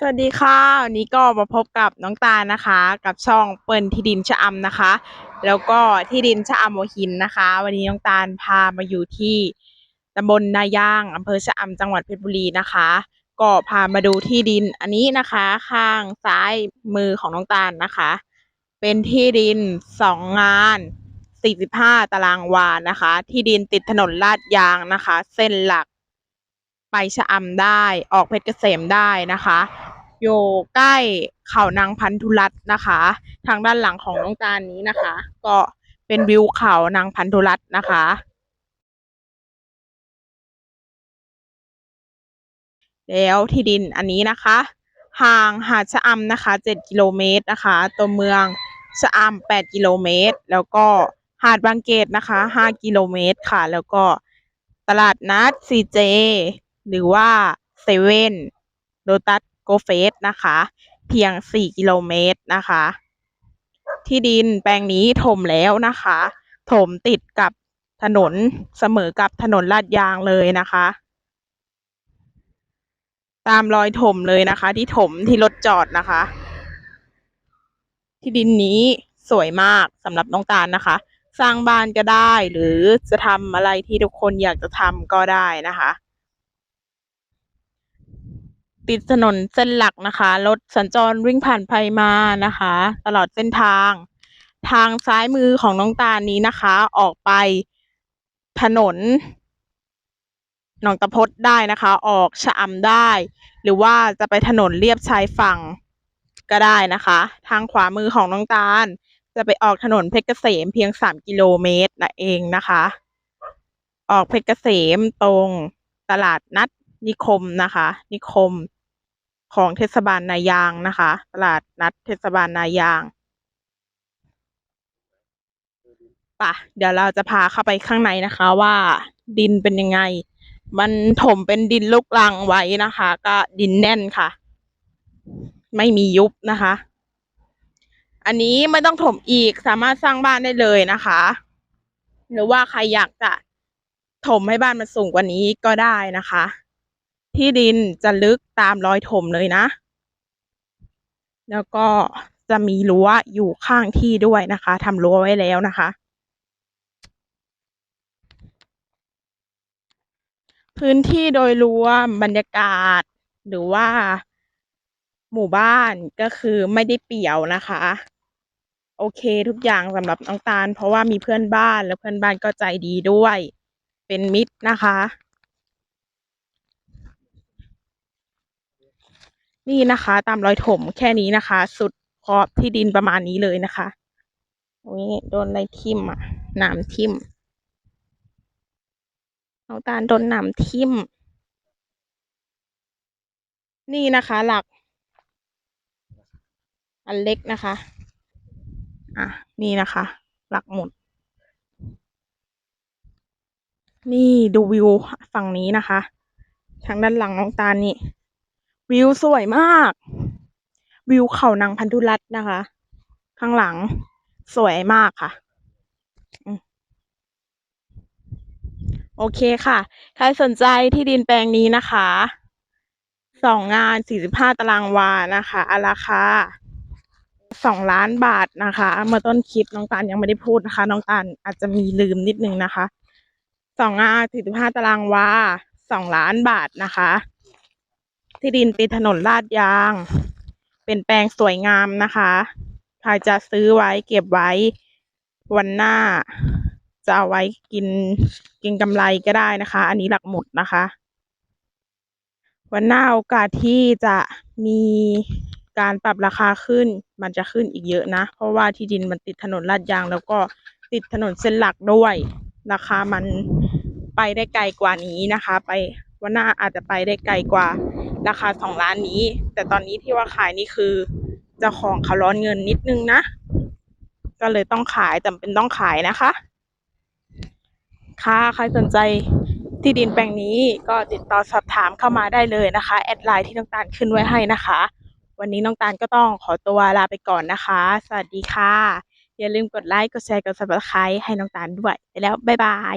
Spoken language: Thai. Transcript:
สวัสดีค่ะ วันนี้ก็มาพบกับน้องตานะคะ กับช่องเปิ่นที่ดินชะอำนะคะ แล้วก็ที่ดินชะอำหัวหินนะคะ วันนี้น้องตาลพามาอยู่ที่ตำบลนาย่างอำเภอชะอำจังหวัดเพชรบุรีนะคะ ก็พามาดูที่ดินอันนี้นะคะ ข้างซ้ายมือของน้องตาลนะคะ เป็นที่ดินสองงาน45 ตารางวานะคะ ที่ดินติดถนนลาดยางนะคะ เส้นหลัก ไปชะอำได้ ออกเพชรเกษมได้นะคะ อยู่ใกล้เขานางพันธุรัตน์นะคะ ทางด้านหลังของน้องตาลนี้นะคะ ก็เป็นวิวเขานางพันธุรัตน์นะคะ แล้วที่ดินอันนี้นะคะ ห่างหาดชะอำนะคะ 7 กิโลเมตรนะคะ ตัวเมืองชะอำ8กิโลเมตร แล้วก็หาดบางเกตนะคะ 5 กิโลเมตรค่ะ แล้วก็ตลาดนัดซีเจ หรือว่าเซเว่นโ o ตัสโกเฟสนะคะ เพียง 4 กิโลเมตรนะคะ ที่ดินแปลงนี้ถมแล้วนะคะ ถมติดกับถนนเสมอกับถนนลาดยางเลยนะคะ ตามรอยถมเลยนะคะ ที่ถมที่รถจอดนะคะ ที่ดินนี้สวยมากสำหรับน้องตาลนะคะ สร้างบ้านก็ได้หรือจะทำอะไรที่ทุกคนอยากจะทำก็ได้นะคะ ติดถนนเส้นหลักนะคะรถสัญจรวิ่งผ่านไปมานะคะ ตลอดเส้นทาง ทางซ้ายมือของน้องตาลนี้นะคะ ออกไปถนนหนองตะพดได้นะคะ ออกชะอำได้ หรือว่าจะไปถนนเลียบชายฝั่งก็ได้นะคะ ทางขวามือของน้องตาล จะไปออกถนนเพชรเกษมเพียง 3 กิโลเมตรนั่นเองนะคะ ออกเพชรเกษมตรงตลาดนัดนิคมนะคะ นิคม ของเทศบาลนายางนะคะ ตลาดนัดเทศบาลนายางปะเดี๋ยวเราจะพาเข้าไปข้างในนะคะว่าดินเป็นยังไง มันถมเป็นดินลูกรังไว้นะคะ ก็ดินแน่นค่ะ ไม่มียุบนะคะ อันนี้ไม่ต้องถมอีกสามารถสร้างบ้านได้เลยนะคะ หรือว่าใครอยากจะถมให้บ้านมันสูงกว่านี้ก็ได้นะคะ ที่ดินจะลึกตามรอยถมเลยนะ แล้วก็จะมีรั้วอยู่ข้างที่ด้วยนะคะทำรั้วไว้แล้วนะคะ พื้นที่โดยรวมบรรยากาศหรือว่าหมู่บ้านก็คือไม่ได้เปี่ยวนะคะ โอเคทุกอย่างสำหรับน้องตาล เพราะว่ามีเพื่อนบ้านแล้วเพื่อนบ้านก็ใจดีด้วย เป็นมิตรนะคะ นี่นะคะ ตามรอยถมแค่นี้นะคะ สุดขอบที่ดินประมาณนี้เลยนะคะโอ้ยโดนอะไรทิ่มอะนามทิ่มน้องตาลโดนนามทิ่ม นี่นะคะ หลัก อันเล็กนะคะ อะ นี่นะคะ หลักหมุดนี่ดูวิวฝั่งนี้นะคะ ทางด้านหลังน้องตาลนี่ วิวสวยมาก วิวเขานางพันธุรัตน์นะคะ ข้างหลังสวยมากค่ะ โอเคค่ะ ใครสนใจที่ดินแปลงนี้นะคะสองงานสี่สิบห้าตารางวานะคะอาราคาสองล้านบาทนะคะ เมื่อต้นคลิปน้องตาลยังไม่ได้พูดนะคะ น้องตาลอาจจะมีลืมนิดนึงนะคะสองงานสี่สิบห้าตารางวาสองล้านบาทนะคะ ที่ดินติดถนนลาดยาง เป็นแปลงสวยงามนะคะใครจะซื้อไว้เก็บไว้วันหน้า จะเอาไว้กินกินกำไรก็ได้นะคะ อันนี้หลักหมุดนะคะ วันหน้าโอกาสที่จะมีการปรับราคาขึ้นมันจะขึ้นอีกเยอะนะ เพราะว่าที่ดินมันติดถนนลาดยาง แล้วก็ติดถนนเส้นหลักด้วย ราคามันไปได้ไกลกว่านี้นะคะ ไปวันหน้าอาจจะไปได้ไกลกว่า ราคาสองล้านนี้ แต่ตอนนี้ที่ว่าขายนี่คือเจ้าของเขาร้อนเงินนิดนึงนะ ก็เลยต้องขายจำเป็นต้องขายนะคะ ค่ะใครสนใจที่ดินแปลงนี้ก็ติดต่อสอบถามเข้ามาได้เลยนะคะ แอดไลน์ที่น้องตาลขึ้นไว้ให้นะคะ วันนี้น้องตาลก็ต้องขอตัวลาไปก่อนนะคะ สวัสดีค่ะ อย่าลืมกดไลค์ กดแชร์ กด subscribe ให้น้องตาลด้วยไปแล้ว บ๊ายบาย